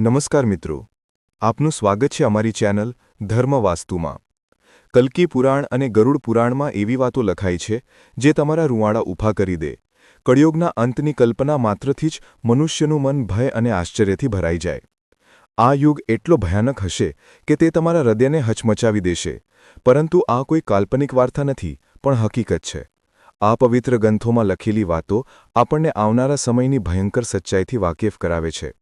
નમસ્કાર મિત્રો. આપનું સ્વાગત છે અમારી ચેનલ ધર્મ વાસ્તુમાં. કલ્કી પુરાણ અને ગરુડ પુરાણમાં એવી વાતો લખાઈ છે, જે તમારા રૂવાડા ઊભા કરી દે. કળિયોગના અંતની કલ્પના માત્રથી જ મનુષ્યનું મન ભય અને આશ્ચર્યથી ભરાઈ જાય. આ યુગ એટલો ભયાનક હશે કે તે તમારા હૃદયને હચમચાવી દેશે. પરંતુ આ કોઈ કાલ્પનિક વાર્તા નથી, પણ હકીકત છે. આ પવિત્ર ગ્રંથોમાં લખેલી વાતો આપણને આવનારા સમયની ભયંકર સચ્ચાઈથી વાકેફ કરાવે છે.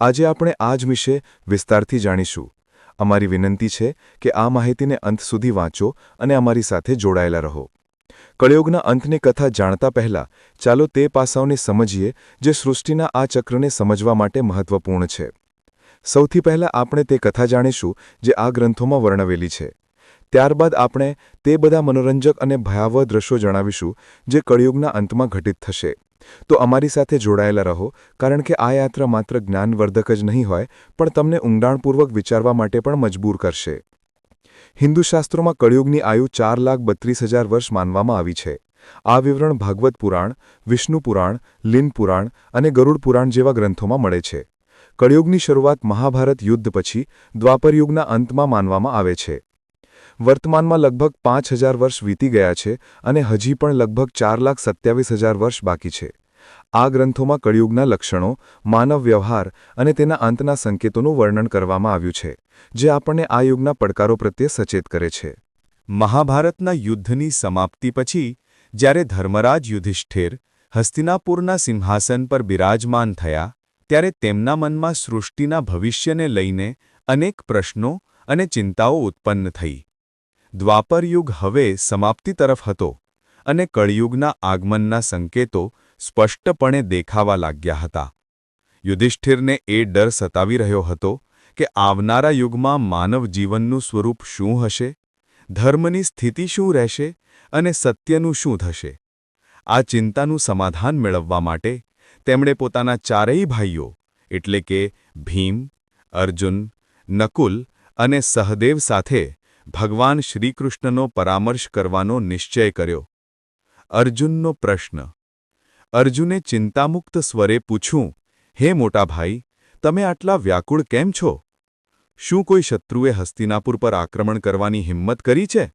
આજે આપણે આ જ વિશે વિસ્તારથી જાણીશું. અમારી વિનંતી છે કે આ માહિતીને અંત સુધી વાંચો અને અમારી સાથે જોડાયેલા રહો. કળિયુગના અંતની કથા જાણતા પહેલા ચાલો તે પાસાઓને સમજીએ જે સૃષ્ટિના આ ચક્રને સમજવા માટે મહત્વપૂર્ણ છે. સૌથી પહેલા આપણે તે કથા જાણીશું જે આ ગ્રંથોમાં વર્ણવેલી છે. ત્યારબાદ આપણે તે બધા મનોરંજક અને ભયાવહ દ્રશ્યો જણાવીશું જે કળિયુગના અંતમાં ઘટિત થશે. તો અમારી સાથે જોડાયેલા રહો, કારણ કે આ યાત્રા માત્ર જ્ઞાનવર્ધક જ નહીં હોય, પણ તમને ઊંડાણપૂર્વક વિચારવા માટે પણ મજબૂર કરશે. હિન્દુ શાસ્ત્રોમાં કળિયુગની આયુ ચાર લાખ બત્રીસ હજાર વર્ષ માનવામાં આવી છે. આ વિવરણ ભાગવત પુરાણ, વિષ્ણુ પુરાણ, લીન પુરાણ અને ગરુડ પુરાણ જેવા ગ્રંથોમાં મળે છે. કળિયુગની શરૂઆત મહાભારત યુદ્ધ પછી દ્વાપરયુગના અંતમાં માનવામાં આવે છે. વર્તમાનમાં લગભગ પાંચ હજાર વર્ષ વીતી ગયા છે અને હજી પણ લગભગ ચાર લાખ સત્યાવીસ હજાર વર્ષ બાકી છે. આ ગ્રંથોમાં કળિયુગના લક્ષણો, માનવ વ્યવહાર અને તેના અંતના સંકેતોનું વર્ણન કરવામાં આવ્યું છે, જે આપણને આ યુગના પડકારો પ્રત્યે સચેત કરે છે. મહાભારતના યુદ્ધની સમાપ્તિ પછી, જ્યારે ધર્મરાજ યુધિષ્ઠિર હસ્તિનાપુરના સિંહાસન પર બિરાજમાન થયા, ત્યારે તેમના મનમાં સૃષ્ટિના ભવિષ્યને લઈને અનેક પ્રશ્નો અને ચિંતાઓ ઉત્પન્ન થઈ. દ્વાપરયુગ હવે સમાપ્તિ તરફ હતો અને કળિયુગના આગમનના સંકેતો સ્પષ્ટપણે દેખાવા લાગ્યા હતા. યુધિષ્ઠિરને એ ડર સતાવી રહ્યો હતો કે આવનારા યુગમાં માનવ જીવનનું સ્વરૂપ શું હશે, ધર્મની સ્થિતિ શું રહેશે અને સત્યનું શું થશે. આ ચિંતાનું સમાધાન મેળવવા માટે તેમણે પોતાના ચારેય ભાઈઓ, એટલે કે ભીમ, અર્જુન, નકુલ અને સહદેવ સાથે ભગવાન શ્રીકૃષ્ણનો પરામર્શ કરવાનો નિશ્ચય કર્યો. અર્જુનનો પ્રશ્ન અર્જુને ચિંતામુક્ત સ્વરે પૂછ્યું, હે મોટા ભાઈ તમે આટલા વ્યાકુળ કેમ છો? શું કોઈ શત્રુએ હસ્તિનાપુર પર આક્રમણ કરવાની હિંમત કરી છે?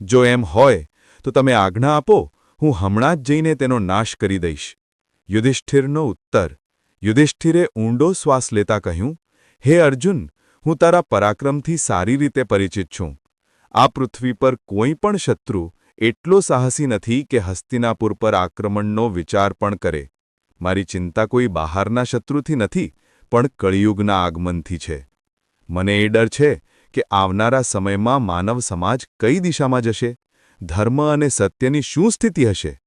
જો એમ હોય, તો તમે આજ્ઞા આપો, હું હમણાં જ જઈને તેનો નાશ કરી દઈશ. યુધિષ્ઠિરનો ઉત્તર, યુધિષ્ઠિરે ઊંડો શ્વાસ લેતા કહ્યું, હે અર્જુન, હું તારા પરાક્રમથી સારી રીતે પરિચિત છું. આ પૃથ્વી પર કોઈ પણ શત્રુ એટલો સાહસી નથી કે હસ્તિનાપુર પર આક્રમણનો વિચાર પણ કરે. મારી ચિંતા કોઈ બહારના શત્રુથી નથી, પણ કળિયુગના આગમનથી છે. મને એ ડર છે કે આવનારા સમયમાં માનવ સમાજ કઈ દિશામાં જશે? ધર્મ અને સત્યની શું સ્થિતિ હશે?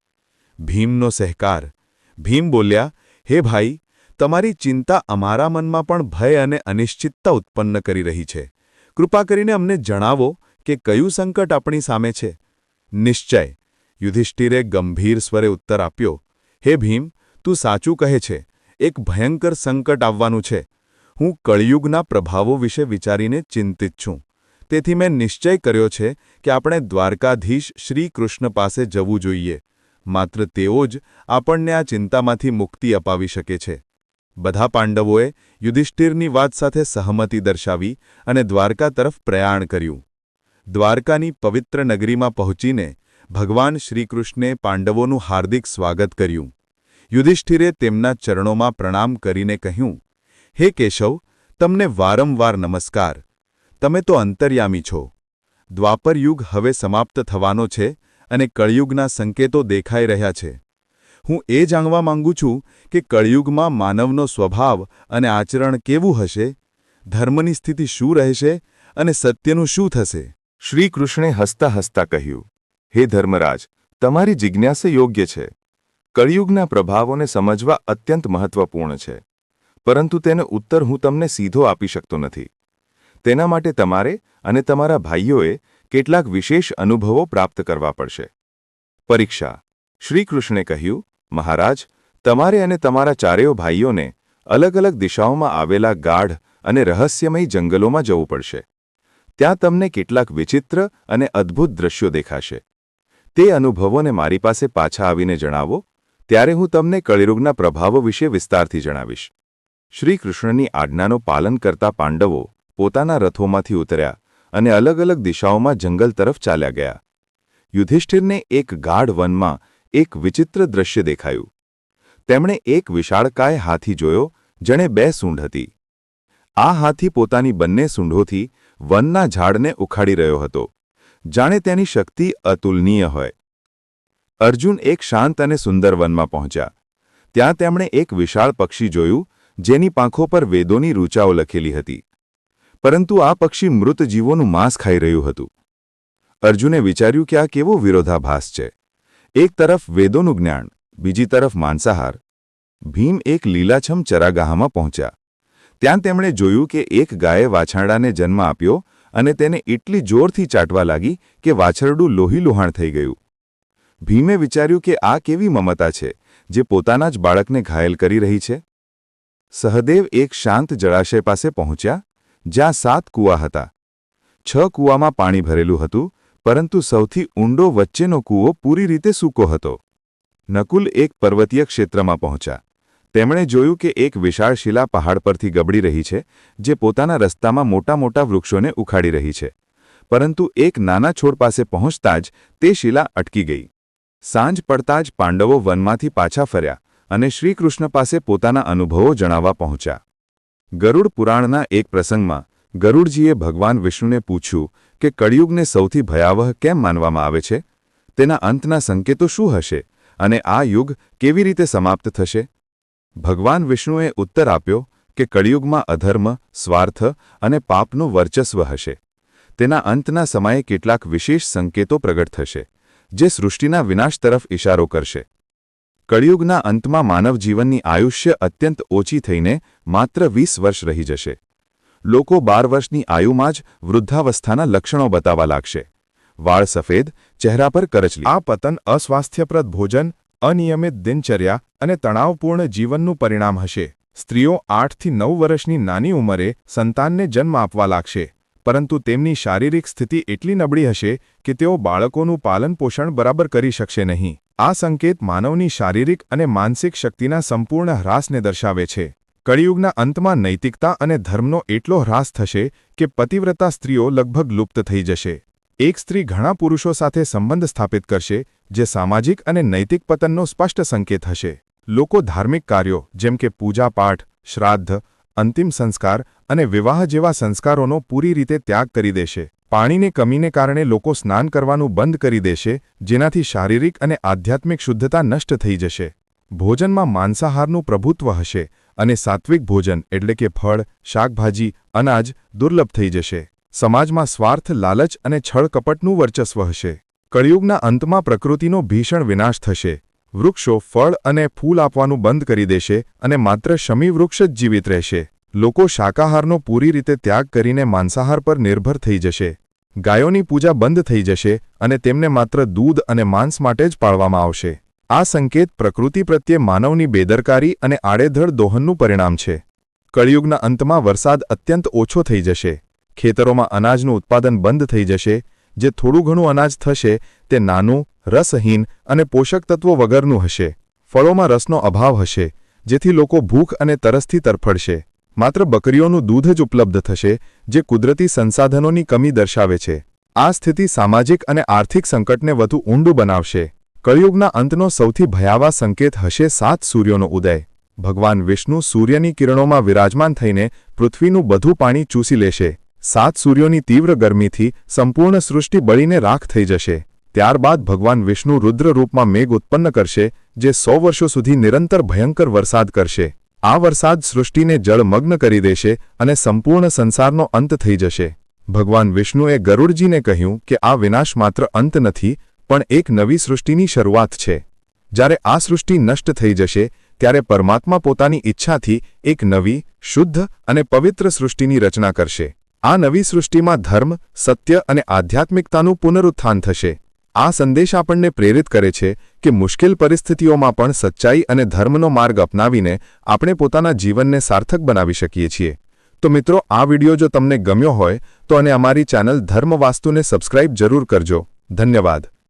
ભીમનો સહકાર. ભીમ બોલ્યા, હે ભાઈ, તમારી ચિંતા અમારા મનમાં પણ ભય અને અનિશ્ચિતતા ઉત્પન્ન કરી રહી છે. કૃપા કરીને અમને જણાવો કે કયું સંકટ આપણી સામે છે? નિશ્ચય. યુધિષ્ઠિરે ગંભીર સ્વરે ઉત્તર આપ્યો, હે ભીમ, તું સાચું કહે છે. એક ભયંકર સંકટ આવવાનું છે. હું કળિયુગના પ્રભાવો વિશે વિચારીને ચિંતિત છું. તેથી મેં નિશ્ચય કર્યો છે કે આપણે દ્વારકાધીશ શ્રી કૃષ્ણ પાસે જવું જોઈએ. માત્ર તેઓ જ આપણને આ ચિંતામાંથી મુક્તિ અપાવી શકે છે. બધા પાંડવોએ યુધિષ્ઠિરની વાત સાથે સહમતિ દર્શાવી અને દ્વારકા તરફ પ્રયાણ કર્યું. દ્વારકાની પવિત્ર નગરીમાં પહોંચીને ભગવાન શ્રીકૃષ્ણે પાંડવોનું હાર્દિક સ્વાગત કર્યું. યુધિષ્ઠિરે તેમના ચરણોમાં પ્રણામ કરીને કહ્યું, હે કેશવ, તમને વારંવાર નમસ્કાર. તમે તો અંતર્યામી છો. દ્વાપર યુગ હવે સમાપ્ત થવાનો છે અને કળયુગના સંકેતો દેખાઈ રહ્યા છે. હું એ જાણવા માંગુ છું કે કળિયુગમાં માનવનો સ્વભાવ અને આચરણ કેવું હશે? ધર્મની સ્થિતિ શું રહેશે અને સત્યનું શું થશે? શ્રીકૃષ્ણે હસતા હસતા કહ્યું, હે ધર્મરાજ, તમારી જિજ્ઞાસા યોગ્ય છે. કળિયુગના પ્રભાવોને સમજવા અત્યંત મહત્વપૂર્ણ છે. પરંતુ તેનો ઉત્તર હું તમને સીધો આપી શકતો નથી. તેના માટે તમારે અને તમારા ભાઈઓએ કેટલાક વિશેષ અનુભવો પ્રાપ્ત કરવા પડશે. પરીક્ષા. શ્રીકૃષ્ણે કહ્યું, મહારાજ, તમારે અને તમારા ચારેય ભાઈઓને અલગ અલગ દિશાઓમાં આવેલા ગાઢ અને રહસ્યમય જંગલોમાં જવું પડશે. ત્યાં તમને કેટલાક વિચિત્ર અને અદ્ભુત દ્રશ્યો દેખાશે. તે અનુભવોને મારી પાસે પાછા આવીને જણાવો, ત્યારે હું તમને કળિરુગના પ્રભાવો વિશે વિસ્તારથી જણાવીશ. શ્રીકૃષ્ણની આજ્ઞાનું પાલન કરતા પાંડવો પોતાના રથોમાંથી ઉતર્યા અને અલગ અલગ દિશાઓમાં જંગલ તરફ ચાલ્યા ગયા. યુધિષ્ઠિરને એક ગાઢ વનમાં એક વિચિત્ર દ્રશ્ય દેખાયું. તેમણે એક વિશાળકાય હાથી જોયો, જેણે બે સૂંઢ હતી. આ હાથી પોતાની બંને સૂંઢોથી વનના ઝાડને ઉખાડી રહ્યો હતો. જાણે તેની શક્તિ અતુલનીય હોય. અર્જુન એક શાંત અને સુંદર વનમાં પહોંચ્યા. ત્યાં તેમણે એક વિશાળ પક્ષી જોયું, જેની પાંખો પર વેદોની રૂચાઓ લખેલી હતી. પરંતુ આ પક્ષી મૃત જીવોનું માંસ ખાઈ રહ્યું હતું. અર્જુને વિચાર્યું કે આ કેવો વિરોધાભાસ છે. એક તરફ વેદોનું જ્ઞાન, બીજી તરફ માંસાહાર. ભીમ એક લીલાછમ ચરાગાહમાં પહોંચ્યા. ત્યાં તેમણે જોયું કે એક ગાયે વાછરડાને જન્મ આપ્યો અને તેને એટલી જોરથી ચાટવા લાગી કે વાછરડું લોહી લુહાણ થઈ ગયું. ભીમે વિચાર્યું કે આ કેવી મમતા છે, જે પોતાના જ બાળકને ઘાયલ કરી રહી છે? સહદેવ એક શાંત જળાશય પાસે પહોંચ્યા, જ્યાં સાત કૂવા હતા. છ કૂવામાં પાણી ભરેલું હતું, પરંતુ સૌથી ઊંડો વચ્ચેનો કૂવો પૂરી રીતે સૂકો હતો. નકુલ એક પર્વતીય ક્ષેત્રમાં પહોંચ્યા. તેમણે જોયું કે એક વિશાળ શિલા પહાડ પરથી ગબડી રહી છે, જે પોતાના રસ્તામાં મોટા મોટા વૃક્ષોને ઉખાડી રહી છે. પરંતુ એક નાના છોડ પાસે પહોંચતા જ તે શિલા અટકી ગઈ. સાંજ પડતા જ પાંડવો વનમાંથી પાછા ફર્યા અને શ્રીકૃષ્ણ પાસે પોતાના અનુભવો જણાવવા પહોંચ્યા. ગરુડ પુરાણના એક પ્રસંગમાં ગરુડજીએ ભગવાન વિષ્ણુને પૂછ્યું કે કળિયુગને સૌથી ભયાવહ કેમ માનવામાં આવે છે? તેના અંતના સંકેતો શું હશે? અને આ યુગ કેવી રીતે સમાપ્ત થશે? ભગવાન વિષ્ણુએ ઉત્તર આપ્યો કે કળિયુગમાં અધર્મ, સ્વાર્થ અને પાપનું વર્ચસ્વ હશે. તેના અંતના સમયે કેટલાક વિશેષ સંકેતો પ્રગટ થશે, જે સૃષ્ટિના વિનાશ તરફ ઇશારો કરશે. કળિયુગના અંતમાં માનવજીવનની આયુષ્ય અત્યંત ઓછી થઈને માત્ર વીસ વર્ષ રહી જશે. લોકો બાર વર્ષની આયુમાં જ વૃદ્ધાવસ્થાના લક્ષણો બતાવવા લાગશે. વાળ સફેદ, ચહેરા પર કરચલી. આ પતન અસ્વાસ્થ્યપ્રદ ભોજન અનિયમિત દિનચર્યા અને તણાવપૂર્ણ જીવનનું પરિણામ હશે. સ્ત્રીઓ આઠથી નવ વર્ષની નાની ઉંમરે સંતાનને જન્મ આપવા લાગશે, પરંતુ તેમની શારીરિક સ્થિતિ એટલી નબળી હશે કે તેઓ બાળકોનું પાલનપોષણ બરાબર કરી શકશે નહીં. આ સંકેત માનવની શારીરિક અને માનસિક શક્તિના સંપૂર્ણ હ્રાસને દર્શાવે છે. કળિયુગના અંતમાં નૈતિકતા અને ધર્મનો એટલો હ્રાસ થશે કે પતિવ્રતા સ્ત્રીઓ લગભગ લુપ્ત થઈ જશે. એક સ્ત્રી ઘણા પુરુષો સાથે સંબંધ સ્થાપિત કરશે, જે સામાજિક અને નૈતિક પતનનો સ્પષ્ટ સંકેત હશે. લોકો ધાર્મિક કાર્યો, જેમ કે પૂજાપાઠ, શ્રાદ્ધ, અંતિમ સંસ્કાર અને વિવાહ જેવા સંસ્કારોનો પૂરી રીતે ત્યાગ કરી દેશે. પાણીની કમીને કારણે લોકો સ્નાન કરવાનું બંધ કરી દેશે, જેનાથી શારીરિક અને આધ્યાત્મિક શુદ્ધતા નષ્ટ થઈ જશે. ભોજનમાં માંસાહારનું પ્રભુત્વ હશે અને સાત્વિક ભોજન, એટલે કે ફળ, શાકભાજી, અનાજ, દુર્લભ થઈ જશે. સમાજમાં સ્વાર્થ, લાલચ અને છળકપટનું વર્ચસ્વ હશે. કળિયુગના અંતમાં પ્રકૃતિનો ભીષણ વિનાશ થશે. વૃક્ષો, ફળ અને ફૂલ આપવાનું બંધ કરી દેશે અને માત્ર શમી વૃક્ષ જ જીવિત રહેશે. લોકો શાકાહારનો પૂરી રીતે ત્યાગ કરીને માંસાહાર પર નિર્ભર થઈ જશે. ગાયોની પૂજા બંધ થઈ જશે અને તેમને માત્ર દૂધ અને માંસ માટે જ પાળવામાં આવશે. આ સંકેત પ્રકૃતિ પ્રત્યે માનવની બેદરકારી અને આડેધડ દોહનનું પરિણામ છે. કળિયુગના અંતમાં વરસાદ અત્યંત ઓછો થઈ જશે. ખેતરોમાં અનાજનું ઉત્પાદન બંધ થઈ જશે, જે થોડું ઘણું અનાજ થશે, તે નાનું, રસહીન અને પોષક તત્વો વગરનું હશે. ફળોમાં રસનો અભાવ હશે, જેથી લોકો ભૂખ અને તરસથી તરફડશે. માત્ર બકરીઓનું દૂધ જ ઉપલબ્ધ થશે, જે કુદરતી સંસાધનોની કમી દર્શાવે છે. આ સ્થિતિ સામાજિક અને આર્થિક સંકટને વધુ ઊંડું બનાવશે. કળિયુગના અંતનો સૌથી ભયાવા સંકેત હશે સાત સૂર્યોનો ઉદય. ભગવાન વિષ્ણુ સૂર્યની કિરણોમાં વિરાજમાન થઈને પૃથ્વીનું બધું પાણી ચૂસી લેશે. સાત સૂર્યોની તીવ્ર ગરમીથી સંપૂર્ણ સૃષ્ટિ બળીને રાખ થઈ જશે. ત્યારબાદ ભગવાન વિષ્ણુ રુદ્ર રૂપમાં મેઘ ઉત્પન્ન કરશે, જે સો વર્ષો સુધી નિરંતર ભયંકર વરસાદ કરશે. આ વરસાદ સૃષ્ટિને જળમગ્ન કરી દેશે અને સંપૂર્ણ સંસારનો અંત થઈ જશે. ભગવાન વિષ્ણુએ ગરુડજીને કહ્યું કે આ વિનાશ માત્ર અંત નથી, પણ એક નવી સૃષ્ટિની શરૂઆત છે. જ્યારે આ સૃષ્ટિ નષ્ટ થઈ જશે, ત્યારે પરમાત્મા પોતાની ઈચ્છાથી એક નવી, શુદ્ધ અને પવિત્ર સૃષ્ટિની રચના કરશે. આ નવી સૃષ્ટિમાં ધર્મ, સત્ય અને આધ્યાત્મિકતાનું પુનરુત્થાન થશે. આ સંદેશ આપણને પ્રેરિત કરે છે કે મુશ્કેલ પરિસ્થિતિઓમાં પણ સચ્ચાઈ અને ધર્મનો માર્ગ અપનાવીને આપણે પોતાના જીવનને સાર્થક બનાવી શકીએ છીએ. તો મિત્રો, આ વિડિયો જો તમને ગમ્યો હોય, તો અને અમારી ચેનલ ધર્મવાસ્તુને સબસ્ક્રાઇબ જરૂર કરજો. ધન્યવાદ.